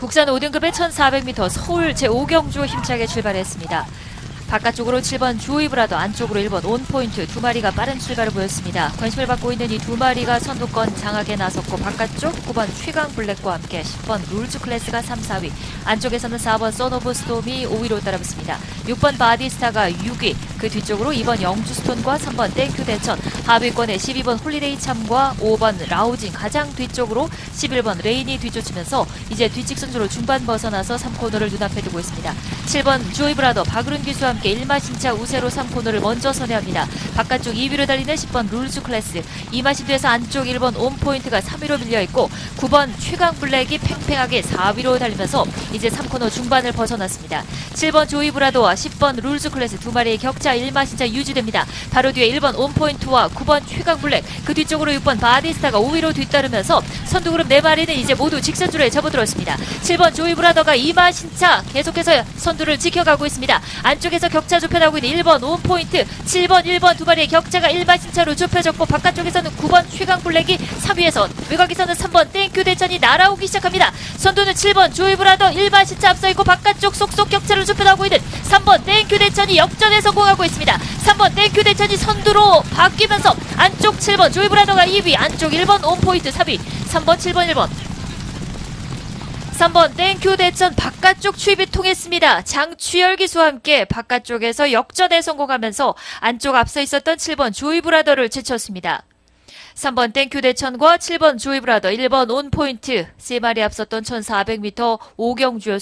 국산 5등급의 1400m 서울 제5경주 힘차게 출발했습니다. 바깥쪽으로 7번 조이브라더, 안쪽으로 1번 온포인트 두 마리가 빠른 출발을 보였습니다. 관심을 받고 있는 이 두 마리가 선두권 장악에 나섰고 바깥쪽 9번 최강 블랙과 함께 10번 룰즈 클래스가 3, 4위 안쪽에서는 4번 소노브 스톰이 5위로 따라붙습니다. 6번 바디스타가 6위 그 뒤쪽으로 2번 영주스톤과 3번 땡큐 대천 하위권에 12번 홀리데이 참과 5번 라우징 가장 뒤쪽으로 11번 레인이 뒤쫓으면서 이제 뒤직 선수로 중반 벗어나서 3코너를 눈앞에 두고 있습니다. 7번 조이브라더 박으른 기수와 함께 일마신차 우세로 3코너를 먼저 선회합니다. 바깥쪽 2위로 달리는 10번 룰즈 클래스 이마신드에서 안쪽 1번 온포인트가 3위로 밀려있고 9번 최강 블랙이 팽팽하게 4위로 달리면서 이제 3코너 중반을 벗어났습니다. 7번 조이 브라더와 10번 룰즈 클래스 두 마리의 격차 1마 신차 유지됩니다. 바로 뒤에 1번 온포인트와 9번 최강 블랙 그 뒤쪽으로 6번 바디스타가 5위로 뒤따르면서 선두 그룹 4마리는 이제 모두 직선줄에 접어들었습니다. 7번 조이브라더가 이마신차 계속해서 선두를 지켜가고 있습니다. 안쪽에서 격차 좁혀나고 있는 1번 온포인트 7번 1번 두 마리의 격차가 1마 신차로 좁혀졌고 바깥쪽에서는 9번 최강 블랙이 3위에서 외곽에서는 3번 땡큐 대천이 날아오기 시작합니다. 선두는 7번 조이브라더 1마 신차 앞서 있고 바깥쪽 속속 격차를 좁혀나고 있는 3번 땡큐 대천이 역전에 성공하고 있습니다. 3번 땡큐 대천이 선두로 바뀌면서 안쪽 7번 조이브라더가 2위 안쪽 1번 온포인트 3위 3번 7번 1번 3번 땡큐 대천 바깥쪽 추입이 통했습니다. 장추열 기수와 함께 바깥쪽에서 역전에 성공하면서 안쪽 앞서 있었던 7번 조이브라더를 제쳤습니다. 3번 땡큐 대천과 7번 조이브라더, 1번 온포인트, 3마리 앞섰던 1400m 오경주였습니다.